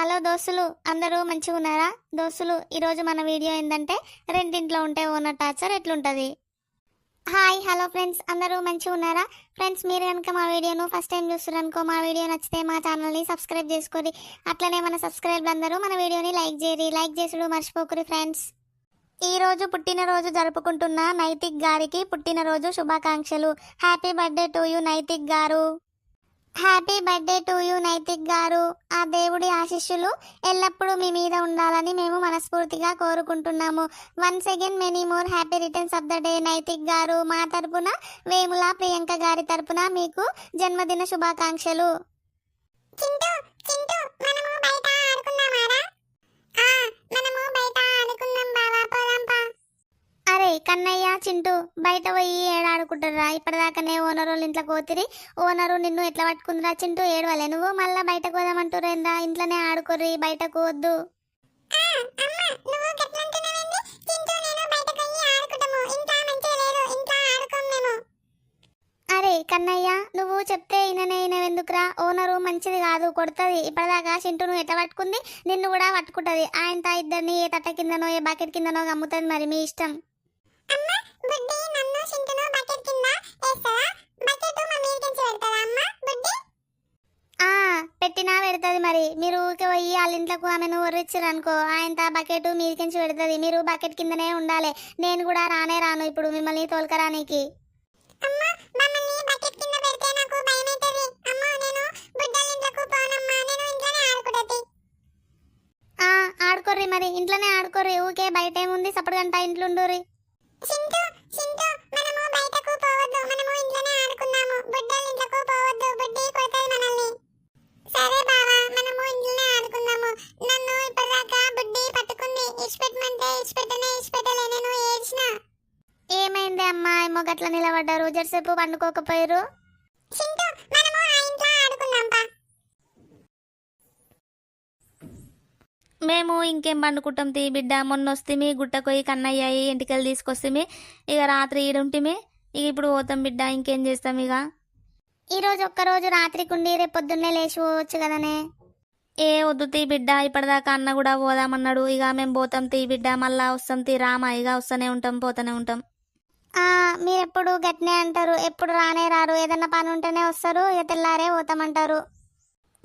Hello దోస్తులు అందరూ మంచిగా ఉన్నారా? దోస్తులు ఈరోజు మన వీడియో ఏంటంటే రెండింట్లో ఉంటే ఓనర్ టార్చర్ ఎట్లుంటుంది? హాయ్ హలో ఫ్రెండ్స్ అందరూ మంచిగా ఉన్నారా? ఫ్రెండ్స్ మీరు కనుక మా వీడియోను ఫస్ట్ టైం చూస్తున్నారనుకో మా వీడియో నచ్చితే మా ఛానల్ని సబ్స్క్రైబ్ చేసుకోరి అట్లనే మన సబ్స్క్రైబ్ అందరూ మన వీడియోని లైక్ చేయరి లైక్ చేసుడు మర్చిపోకురి ఫ్రెండ్స్. ఈరోజు పుట్టినరోజు జరుపుకుంటున్న నైతిక్ గారికి పుట్టినరోజు శుభాకాంక్షలు. Happy birthday to you Naitik గారు. Happy birthday to you Naitik గారు. ఆ దేవుడి ఆశీస్సులు ఎల్లప్పుడూ మీ మీద ఉండాలని మేము మనస్ఫూర్తిగా కోరుకుంటున్నాము. Once again many more happy returns of the day Naitik గారు. మా తరపున వేముల ప్రియాంక గారి తరపున మీకు జన్మదిన శుభాకాంక్షలు. చింటూ చింటూ మనము బయట ఆడుకుందామారా ఆ మనము బయట ఆడుకుందాం బావా పోదాంపా అరే కన్నయ్య చింటూ బయట పోయి ఏడాడుకుంటారా ఇప్పటిదాకానే ఓనర్ వాళ్ళ ఇంట్లో కోతిరి ఓనరు నిన్ను ఎట్లా పట్టుకుందిరా చింటూ? ఏడవలే నువ్వు. మళ్ళా బయటకు పోదామంటురేందా ఇంట్లోనే ఆడుకోర్రి బయటకు వద్దు. అరే కన్నయ్య నువ్వు చెప్తే ఈయననే ఈయనవెందుకురా? ఓనరు మంచిది కాదు కొడుతుంది. ఇప్పటిదాకా చింటూ నువ్వు ఎట్లా పట్టుకుంది? నిన్ను కూడా పట్టుకుంటది. ఆయన ఇద్దరిని ఏ తట్ట కిందనో ఏ బకెట్ కిందనో గమ్ముతుంది మరి మీ ఇష్టం. ఆ పెట్టినా పెడుతుంది మరి. మీరు ఊరికే పోయి వాళ్ళ ఇంట్లోకి ఆమెను ఒర్రిచ్చారు అనుకో. ఆయన బకెట్ మీదికించి పెడుతుంది. మీరు బకెట్ కిందనే ఉండాలి. నేను కూడా రానే రాను ఇప్పుడు మిమ్మల్ని తోలుకరానికి. ఆడుకోర్రి మరి. ఇంట్లోనే ఆడుకోర్రి. ఊకే బయట ఏముంది? సప్పుడు గంట ఇంట్లో ఉండుర్రి. చింటూ ఇంట్లోనే ఆడుకుందాము బుడ్డల ఇంట్లోకి పోవద్దు బుడ్డి కొడతది మనల్ని. సరే బావా మనము ఇంట్లోనే ఆడుకుందాము. నన్ను ఇప్పటిదాకా బుడ్డి పట్టుకుంది. ఇచ్చిపెట్టమంటే ఇచ్చిపెట్టనే ఇచ్చిపెట్టలే. నేను ఏడ్చిన. ఏమైంది అమ్మా? ఏమో గట్ల నిలబడ్డారు జరసేపు పండుకోకపోయారు చింటూ మనము ఆ ఇంట్లో ఆడుకుందాంపా మేము ఇంకేం పండుకుంటాం తీ బిడ్డ. మొన్న వస్తే మీ గుట్టకొయ్యి కన్నయ్యాయి ఇంటికెళ్ళి తీసుకొస్తే ఇక రాత్రి ఈడుంటిమే. ఇక ఇప్పుడు పోతాం బిడ్డ ఇంకేం చేస్తాం ఇక? ఈరోజు ఒక్కరోజు రాత్రికి ఉండి రేపు పొద్దున్నే లేచి పోవచ్చు కదనే. ఏ వద్దు తీ బిడ్డ ఇప్పటిదాకా అన్న కూడా పోదామన్నాడు. ఇక మేము పోతాం తీ బిడ్డ మళ్ళా వస్తాం తీ రామా ఇక వస్తూనే ఉంటాం పోతూనే ఉంటాం. మీరు ఎప్పుడు గట్నే అంటారు ఎప్పుడు రానే రారు ఏదన్నా పని ఉంటేనే వస్తారు ఇక తెల్లారే పోతామంటారు.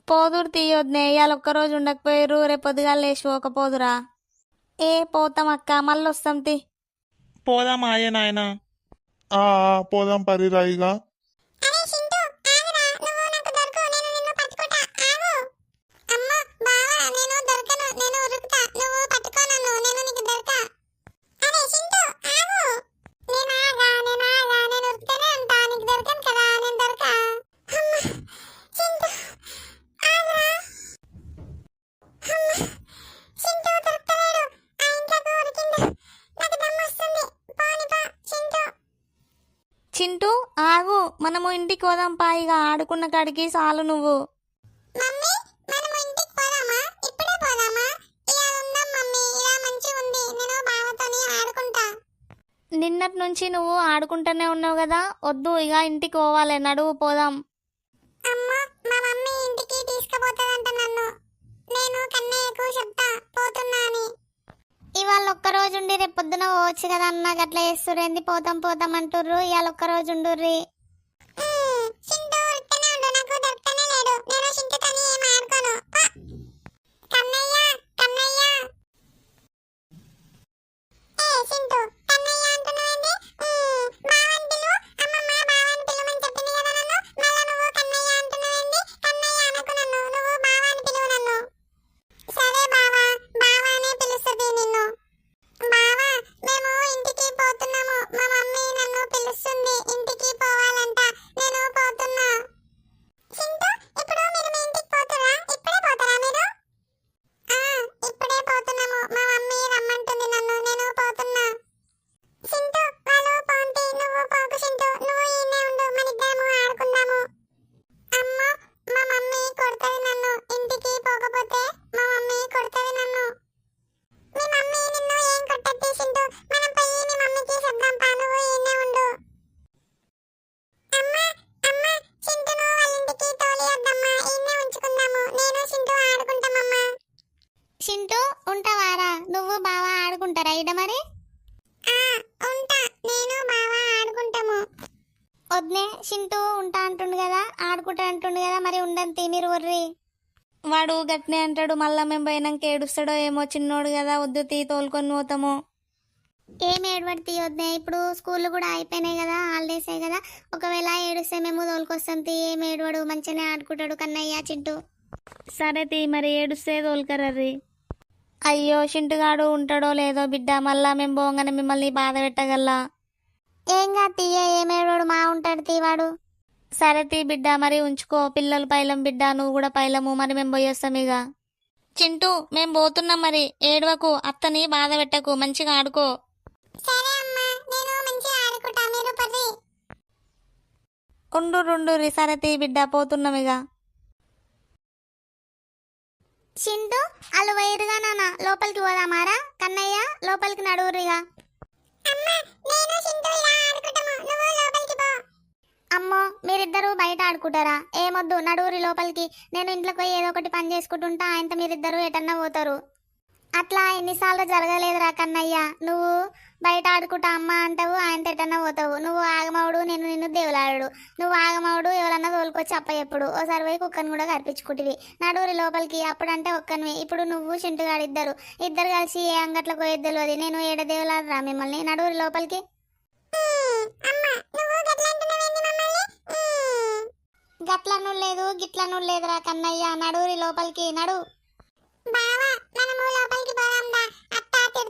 పోదురు తీయొద్దునే ఇవాళ ఒక్కరోజు ఉండకపోయారు రేపు పొద్దుగా లేచి పోకపోదురా. ఏ పోతాం అక్క మళ్ళీ వస్తాం తీ. పోదాం ఆయే నాయన. ఆ ఆ, పోదాం పరిరాయిగా చింటూ ఆగు మనము ఇంటికి పోదాం పాయిగా ఆడుకున్న కాడికి చాలు నువ్వు. నిన్నటి నుంచి నువ్వు ఆడుకుంటూనే ఉన్నావు కదా? వద్దు ఇక ఇంటికి పోవాలి. నడువు పోదాం. అమ్మా మా మమ్మీ ఇంటికి తీసుకుపోతుందంట నన్ను. నేను కన్నయ్యకు చెప్తా పోతున్నా అని. ఇవాళ ఒక్క రోజు ఉండి రేపు పొద్దున పోవచ్చు కదా అన్న గట్ల చేస్తురేంది పోతాం పోతాం అంటుర్రు. ఇవాళ ఒక్క రోజు ఉండుర్రి. చింటూ చింటూ ఉంటావారా? నువ్వు బావా ఆడుకుంటారా ఇడ మరి? ఆ ఉంటా. నేను బావా ఆడుకుంటాము. వద్నే చింటూ ఉంటా అంటుండు కదా ఆడుకుంటా అంటుండు కదా మరి ఉండంతి మీరు వర్రి వాడు గట్నే అంటాడు మళ్ళా మేము పోయినాక ఏడుస్తాడో ఏమో చిన్నోడు కదా వద్దు తీ తోలుకొని పోతాము. ఏం ఏడబడి తీయొద్దే ఇప్పుడు స్కూల్ కూడా అయిపోయినాయి కదా హాలిడేసే కదా ఒకవేళ ఏడుస్తే మేము తోలుకొస్తాం తీ ఏం ఏడవడు మంచిగానే ఆడుకుంటాడు కన్నయ్య చింటూ. సరే తీ మరి ఏడుస్తే తోలుకర్రీ అయ్యో చింటుగాడు ఉంటాడో లేదో బిడ్డ మళ్ళా మేము పోగానే మిమ్మల్ని బాధ పెట్టగల్లా? ఏం కాదు తీయ ఏమేవాడు మా ఉంటాడు తీవాడు? సరే తీ బిడ్డ మరి ఉంచుకో పిల్లలు పైలం బిడ్డ నువ్వు కూడా పైలము మరి మేము పోయేస్తాం ఇక చింటూ మేము పోతున్నాం మరి ఏడవకు అత్తని బాధ పెట్టకు మంచిగా ఆడుకో. ఉండు రెండు సరే తీ బిడ్డ పోతున్నాం ఇక చింటూ అల్లు వైరుగా నాన్న లోపలికి పోదామారా కన్నయ్య లోపలికి నడువురిగా అమ్మా మీరిద్దరూ బయట ఆడుకుంటారా? ఏమొద్దు నడువురి లోపలికి. నేను ఇంట్లోకి పోయి ఏదో ఒకటి పని చేసుకుంటుంటా ఆయనతో మీరిద్దరూ ఎటన్నా పోతారు. అట్లా ఎన్నిసార్లు జరగలేదురా కన్నయ్య. నువ్వు బయట ఆడుకుంటా అమ్మ అంటావు ఆయనతో ఎటన్నా పోతావు. నువ్వు ఆగమవుడు నేను నిన్ను దేవులాడు నువ్వు ఆగమవుడు ఎవరన్నా తోలుకొచ్చి అప్ప ఎప్పుడు ఓసారి పోయి కుక్కను కూడా కనిపించుకుంటివి నడువురి లోపలికి అప్పుడంటే ఒక్కనివి. ఇప్పుడు నువ్వు చింటుగాడు ఇద్దరు. ఇద్దరు కలిసి ఏ అంగట్లకు పోయేది తెలియదు నేను ఏడ దేవులాడరా మిమ్మల్ని? నడువురి లోపలికి. గట్లను లేదు గిట్లను లేదురా కన్నయ్య. నడువురి లోపలికి నడు. బావా మనము లోపలికి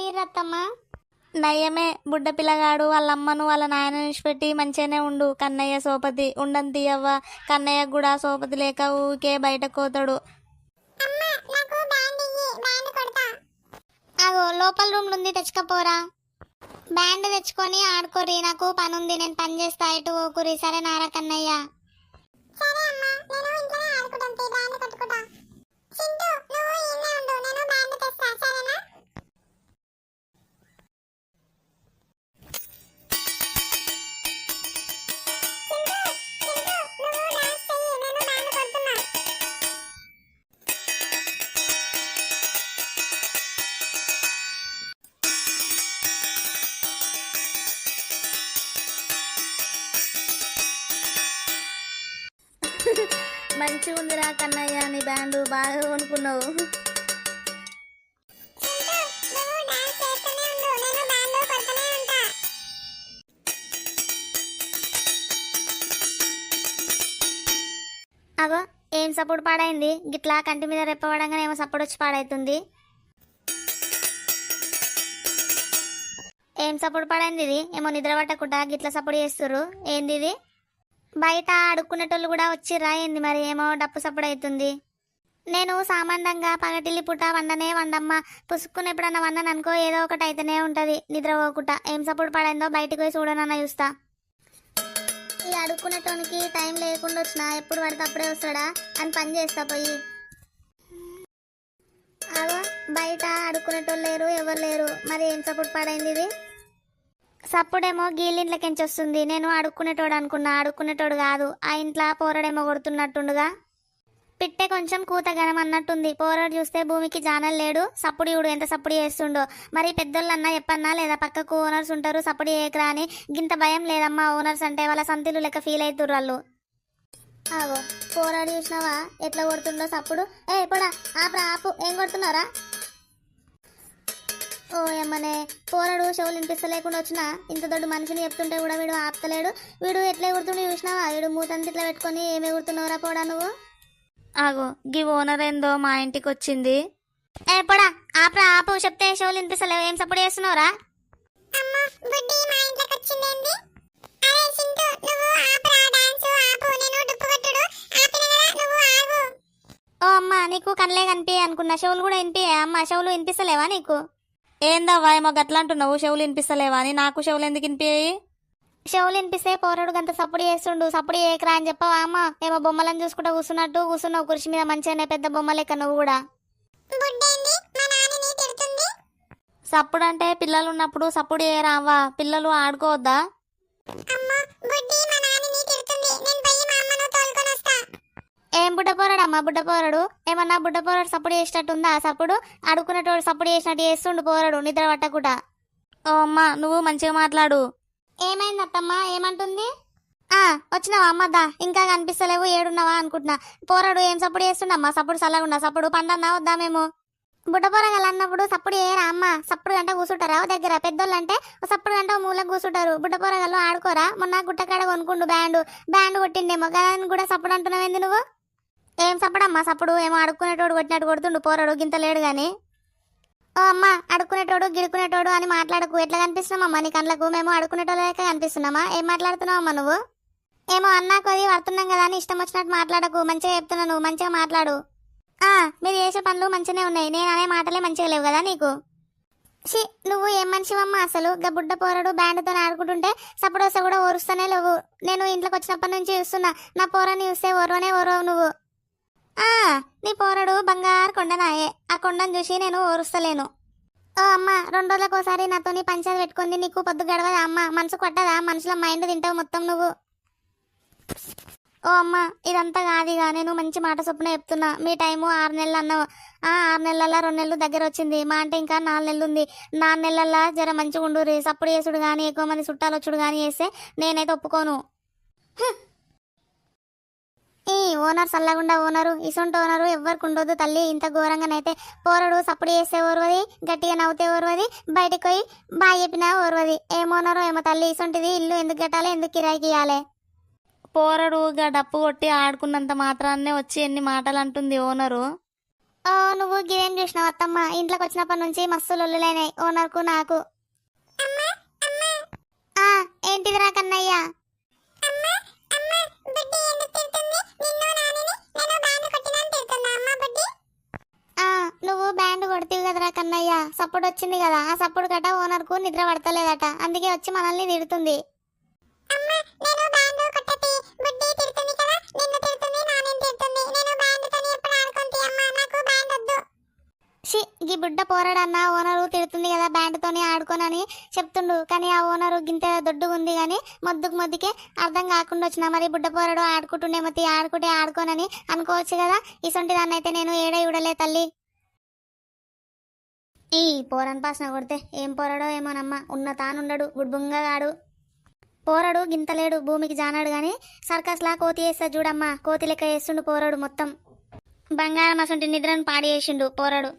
ఆ పొయ్యి రత్తమ్మా నయ్యమే బుడ్డ పిల్లగాడు వాళ్ళ అమ్మను వాళ్ళ నాయన పెట్టి మంచిగానే ఉండు. కన్నయ్య సోపతి ఉండని తీయవ్వ. కన్నయ్య కూడా సోపతి లేక ఊకే బ్యాండ్ కొడతా. అగో లోపల రూమ్ ఉంది తెచ్చుకపోరా? బ్యాండ్ తెచ్చుకొని ఆడుకోరి నాకు పని ఉంది నేను పని చేస్తా. ఇటు ఓకురి సరే నారా కన్నయ్య. సరే అమ్మా నేను అగో ఏం సపోర్ట్ పాడైంది? గిట్లా కంటి మీద రెప్పవడంగానే ఏమో సపోర్ట్ వచ్చి పాడైతుంది. ఏం సపోర్ట్ పాడైంది ఇది? ఏమో నిద్ర పట్టకుండా గిట్లా సపోర్ట్ చేస్తుర్రు. ఏంది ఇది? బయట అడుక్కునేటోళ్ళు కూడా వచ్చి రాయింది మరి? ఏమో డప్పు సపోర్ట్ అవుతుంది నేను సామాన్యంగా పగటిల్లి పుట్ట వండనే వండమ్మ. పుసుక్కుని ఎప్పుడన్నా వండను అనుకో ఏదో ఒకటి అయితేనే ఉంటుంది. నిద్ర పోకుండా ఏం సపోర్ట్ పడైందో బయటికి పోయి చూడనన్నా చూస్తా. ఈ అడుక్కునేటోనికి టైం లేకుండా వచ్చినా ఎప్పుడు పడితే అప్పుడే వస్తాడా? అని పని చేస్తా పోయి. అగో బయట అడుక్కునేటోళ్ళు లేరు ఎవరు లేరు. మరి ఏం సపోర్ట్ పడైంది ఇది? సప్పుడేమో గీళ్ళింట్లకెంచి వస్తుంది నేను అడుక్కునేటోడు అనుకున్నా అడుక్కునేటోడు కాదు. ఆ ఇంట్లో పోరడేమో కొడుతున్నట్టుండుగా. పిట్టే కొంచెం కూతగనం అన్నట్టుంది. పోరాడు చూస్తే భూమికి జానల్ లేడు. సప్పుడు ఇవుడు ఎంత సప్పుడు చేస్తుండో. మరి పెద్దోళ్ళన్నా చెప్పన్నా లేదా? పక్కకు ఓనర్స్ ఉంటారు సప్పుడు ఏకరా అని. గింత భయం లేదమ్మా ఓనర్స్ అంటే. వాళ్ళ సంతిలు లెక్క ఫీల్ అవుతుర్రు వాళ్ళు. ఆగో పోరాడు చూసినావా? ఎట్లా కొడుతుండో సప్పుడు? ఏ పోడా ఆపరా ఆపు. ఏం కొడుతున్నారా ఓ ఏమనే పోరాడు చెవులు వినిపిస్తలేకుండా వచ్చిన ఇంత దొడ్డు మనిషిని చెప్తుంటే కూడా వీడు ఆపుతలేడు. వీడు ఎట్లా కుడుతుండో చూసినావా? వీడు మూతంతి ఇట్లా పెట్టుకొని ఏమి కుడుతున్నావురా పోడా నువ్వు? ఆగో గి ఓనర్ ఏందో మా ఇంటికి వచ్చింది ఏ పొడా ఆపరా ఆపు చెప్తే షోలు వినిపిస్తలేవు ఏం సపోర్ట్ చేస్తున్నావురా? ఓ అమ్మ నీకు కళ్ళే కనిపించే అనుకున్నా చెవులు కూడా వినిపించే అమ్మ చెవులు వినిపిస్తలేవా నీకు? ఏందవ్వా ఏమో గట్లా అంటున్నావు చెవులు వినిపిస్తలేవా అని నాకు చెవులు ఎందుకు వినిపించాయి చెవులు వినిపిస్తే పోరాడు గంత సప్పుడు చేస్తుండు. సప్పుడు చేయకరా అని చెప్పవా అమ్మ? ఏమో బొమ్మలను చూసుకుంటూ కూర్చున్నట్టు కూర్చున్నావు కుర్చీ మీద. మంచిగానే పెద్ద బొమ్మ లెక్క నువ్వు కూడా. సప్పుడు అంటే పిల్లలు ఉన్నప్పుడు సప్పుడు చేయరా అవ్వా? పిల్లలు ఆడుకోవద్దా? ఏం బుడ్డ పోరాడు అమ్మ? బుడ్డ పోరాడు. ఏమన్నా బుడ్డ పోరాడు సప్పుడు చేసినట్టు ఉందా సప్పుడు అడుకునేటోడు సప్పుడు చేసినట్టు చేస్తుండు పోరాడు నిద్ర పట్టకుండా. ఓ అమ్మ నువ్వు మంచిగా మాట్లాడు. ఏమైంది అత్తమ్మ ఏమంటుంది? ఆ వచ్చినావా? అమ్మ దా. ఇంకా కనిపిస్తలేవు ఏడున్నావా అనుకుంటున్నా. పోరాడు ఏం సప్పుడు చేస్తుండమ్మా? సప్పుడు చల్లగుండా సప్పుడు పండన్నా వద్దా మేము? బుడ్డ అన్నప్పుడు సప్పుడు చేయరా అమ్మ? సప్పుడు గంట కూర్చుంటారా ఓ దగ్గర పెద్దోళ్ళు అంటే సప్పుడు గంట మూల కూసుంటారు. కూర్చుంటారు ఆడుకోరా? మొన్న గుట్టకాడ కొనుక్కుండు బ్యాండ్. బ్యాండ్ కొట్టిండేమో దాన్ని కూడా సప్పుడు అంటున్నావేంది నువ్వు? ఏం సప్పుడమ్మా సప్పుడు? ఏమో ఆడుకునేటోడు కొట్టినట్టు కొడుతుండు పోరాడు గింత లేడు కానీ ఓ అమ్మ అడుక్కునేటోడు గిడుకునేటోడు అని మాట్లాడకు. ఎట్లా కనిపిస్తున్నామమ్మా నీ కళ్ళకు మేము అడుక్కునేటోళ్ళ లెక్క కనిపిస్తున్నామా? ఏం మాట్లాడుతున్నావమ్మా నువ్వు? ఏమో అన్నా కొది పడుతున్నాం కదా అని ఇష్టం వచ్చినట్టు మాట్లాడకు. మంచిగా చెప్తున్నా నువ్వు. మంచిగా మాట్లాడు. ఆ మీరు చేసే పనులు మంచిగానే ఉన్నాయి. నేను అనే మాటలే మంచిగా లేవు కదా నీకు? షీ నువ్వు ఏం మనిషివమ్మా అసలు? గా బుడ్డ పోరడు బ్యాండ్తో ఆడుకుంటుంటే సప్పుడు కూడా ఓరుస్తూనే లేవు. నేను ఇంట్లోకి వచ్చినప్పటి నుంచి చూస్తున్నా. నా పోరాని చూస్తే ఓర్వనే ఓర్వవు నువ్వు. నీ పోరడు బంగారు కొండనాయే. ఆ కొండను చూసి నేను ఓరుస్తలేను ఓ అమ్మ రెండు రోజులకోసారి నాతోని పంచాయతీ పెట్టుకుంది. నీకు పొద్దు గడవదా అమ్మ? మనసు కొట్టదా? మనసులో మైండ్ తింటావు మొత్తం నువ్వు? ఓ అమ్మ ఇదంతా కాదుగా. నేను మంచి మాట చొప్పున చెప్తున్నా. మీ టైము ఆరు నెలలు అన్నావు. ఆ ఆరు నెలల రెండు నెలలు దగ్గర వచ్చింది. మా అంటే ఇంకా నాలుగు నెలలు ఉంది. నాలుగు నెలల జర మంచిగా ఉండు సప్పుడు చేసుడు కానీ ఎక్కువ మంది చుట్టాలు వచ్చుడు కానీ చేస్తే నేనైతే ఒప్పుకోను. హ్మ్. ఈ ఓనర్ సల్లగుండా ఓనరు ఇసొంటి ఓనరు ఎవ్వరికి ఉండొద్దు తల్లి. ఇంత ఘోరంగానైతే పోరడు సప్పుడు చేస్తే ఓర్వది గట్టిగా నవ్వుతే ఓర్వది బయటకు పోయి బాగా చెప్పినా ఓర్వది. ఏం ఓనరు ఏమో తల్లి ఇసొంటిది ఇల్లు ఎందుకు కట్టాలి ఎందుకు కిరాయికి ఇవ్వాలి పోరడు గా డప్పు కొట్టి ఆడుకున్నంత మాత్రాన్నే వచ్చి ఎన్ని మాటలు అంటుంది ఓనరు. ఓ నువ్వు గిరేం చూసినావు అత్తమ్మ? ఇంట్లోకి వచ్చినప్పటి నుంచి మస్తు లొల్లులైనాయి ఓనర్కు నాకు. ఆ ఏంటిదిరా కన్నయ్య? నువ్వు బ్యాండ్ కొడుతీవి కదరా కన్నయ్య. సప్పుడు వచ్చింది కదా. ఆ సప్పుడు గట ఓనర్కు నిద్ర పడతలేదట. అందుకే వచ్చి మనల్ని తిడుతుంది. షి గీ బుడ్డ పోరాడన్న ఓనరు తిడుతుంది కదా బ్యాండ్తోని ఆడుకోనని. చెప్తుండు కానీ ఆ ఓనరు గింత దొడ్డుగా ఉంది కానీ మొద్దుకు మొద్దుకే అర్థం కాకుండా వచ్చిన. మరి బుడ్డ పోరాడు ఆడుకుంటుండే మతి ఆడుకుంటే ఆడుకోనని అనుకోవచ్చు కదా. ఇసొంటి దాన్ని అయితే నేను ఏడై ఇవ్వడలే తల్లి. ఈ పోరన్ పాసన కొడితే ఏం పోరాడో ఏమోనమ్మా ఉన్న తానుండడు గుడ్బుంగగాడు. పోరడు గింతలేడు భూమికి జానాడు కానీ సర్కస్లా కోతి వేస్తా చూడమ్మా కోతి లెక్క వేస్తుండు పోరాడు మొత్తం. బంగారం అసంటి నిద్రను పాడి చేసిండు పోరాడు.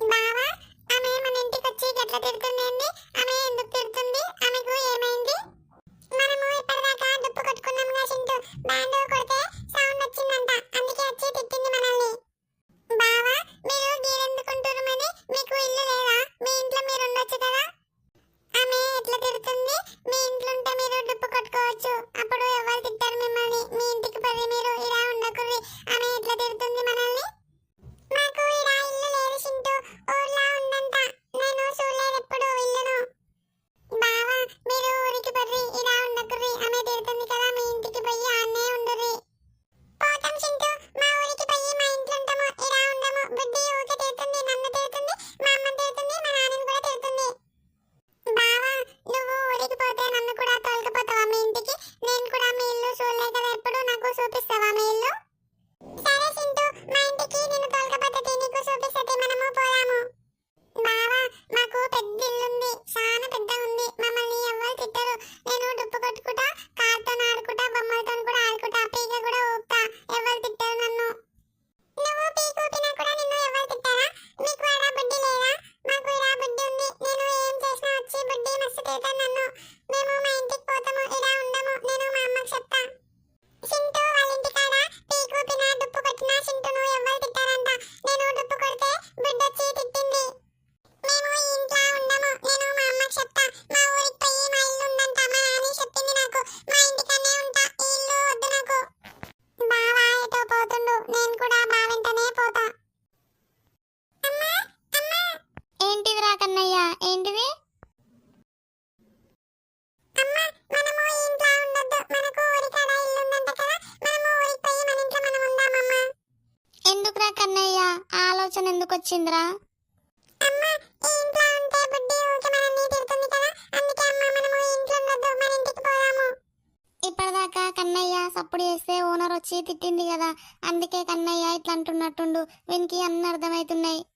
బావా ఆమె మన ఇంటికి వచ్చి గట్ల తిడుతుందేంది ఆమె ఎందుకు తిడుతుంది? ఆమెకు ఏమైంది? మనము ఇప్పటిదాకా దుప్పు కొట్టుకున్నాం కదా చింటూ. బ్యాండ్ కొడితే సౌండ్ వచ్చిందంట. అందుకే వచ్చి తిట్టింది మనల్ని. బావా మీరు గీరెందుకుంటారు మరి? మీకు ఇల్లు లేదా? మీ ఇంట్లో మీరు ఉండొచ్చు కదా? ఆమె ఎట్లా తిడుతుంది? మీ ఇంట్లో ఉంటే మీరు దుప్పు కొట్టుకోవచ్చు. అప్పుడు ఎవరు తిట్టారు మిమ్మల్ని? మీ ఇంటికి పది మీరు ఇలా ఉండకూడదు ఆమె ఎట్లా తిడుతుంది మనల్ని? మాకు పోదాము. ఇప్పటిదాకా కన్నయ్య సప్పుడు చేస్తే ఓనర్ వచ్చి తిట్టింది కదా. అందుకే కన్నయ్య ఇట్లా అంటున్నట్టుండు. వీనికి అన్ని అర్థమవుతున్నాయి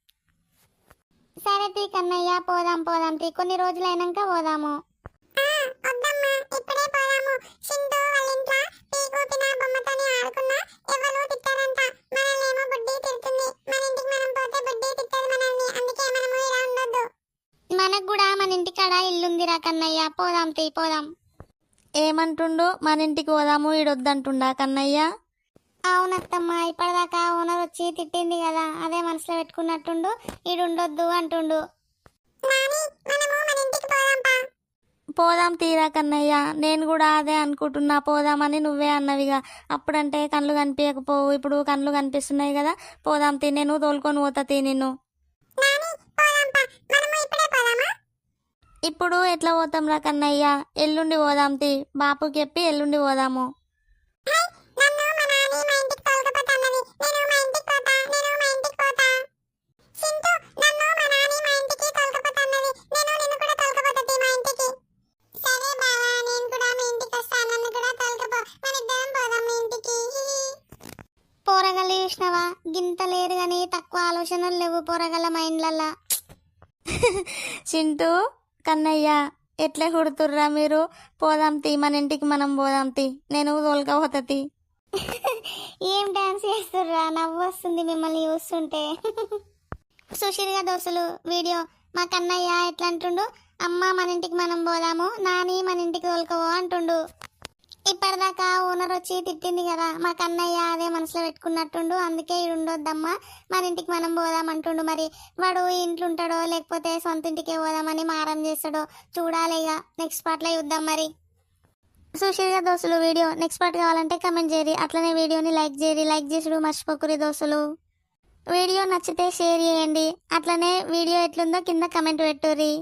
సరే తీ కన్నయ్య పోదాం పోదాం తీ. కొన్ని రోజులైనాక పోదాము. వద్దమ్మా ఇప్పుడే పోదాము. సింధు వాళ్ళ ఇంట్లో బొమ్మతోని ఆడుకున్నా. ఎవరు తిట్టారంట. మనల్నేమో బుడ్డి తిడుతుంది. మన ఇంటికి మనం పోతే బుడ్డి తిట్టదు మనల్ని. అందుకే మనము ఇలా ఉండొద్దు. మనకు కూడా మన ఇంటికాడ ఇల్లుందిరా కన్నయ్య. పోదాం తీ పోదాం. ఏమంటుండు? మన ఇంటికి పోదాము ఈడొద్దంటుండా కన్నయ్య? అవునత్తమ్మ ఇప్పటిదాకా ఓనర్ వచ్చి తిట్టింది కదా. అదే మనసులో పెట్టుకున్నట్టుండు. ఈడుండొద్దు అంటుండు. పోదాం తీరా కన్నయ్య నేను కూడా అదే అనుకుంటున్నా పోదామని నువ్వే అన్నవిగా. అప్పుడంటే కళ్ళు కనిపించకపోవు ఇప్పుడు కళ్ళు కనిపిస్తున్నాయి కదా. పోదాం తీ నేను తోలుకొని పోతా తీ నిన్ను. ఇప్పుడు ఎట్లా పోతాం రా కన్నయ్య? ఎల్లుండి పోదాం తీ. బాపుకి చెప్పి ఎల్లుండి పోదాము. ఆలోచనలు లేవు పోరగల మైండ్లల్లా. చింటూ కన్నయ్య ఎట్లా కుడుతుర్రా మీరు? పోదాం తీ మన ఇంటికి మనం పోదాం తీ. నేను తోలుకపోతా ఏం డాన్స్ చేస్తుర్రా? నవ్వు వస్తుంది మిమ్మల్ని చూస్తుంటే. సుశీర్గా దోస్తులు వీడియో మా కన్నయ్య ఎట్లా అంటుండు? అమ్మ మన ఇంటికి మనం పోదాము నాని మన ఇంటికి తోలుకోవో అంటుండు. ఇప్పటిదాకా ఓనర్ వచ్చి తిట్టింది కదా. మా కన్నయ్య అదే మనసులో పెట్టుకున్నట్టుండు. అందుకే ఈడు ఉండొద్దమ్మా. మన ఇంటికి మనం పోదాం అంటుండు. మరి వాడు ఇంట్లో ఉంటాడో లేకపోతే సొంత ఇంటికే పోదామని మారం చేస్తాడో చూడాలి ఇక. నెక్స్ట్ పార్ట్లో చూద్దాం మరి. సుశీల్గా దోస్తులు వీడియో. నెక్స్ట్ పార్ట్ కావాలంటే కమెంట్ చేయరు అట్లనే వీడియోని లైక్ చేయరు లైక్ చేసుడు మర్చిపోకురి దోస్తులు. వీడియో నచ్చితే షేర్ చేయండి. అట్లనే వీడియో ఎట్లుందో కింద కమెంట్ పెట్టుర్రి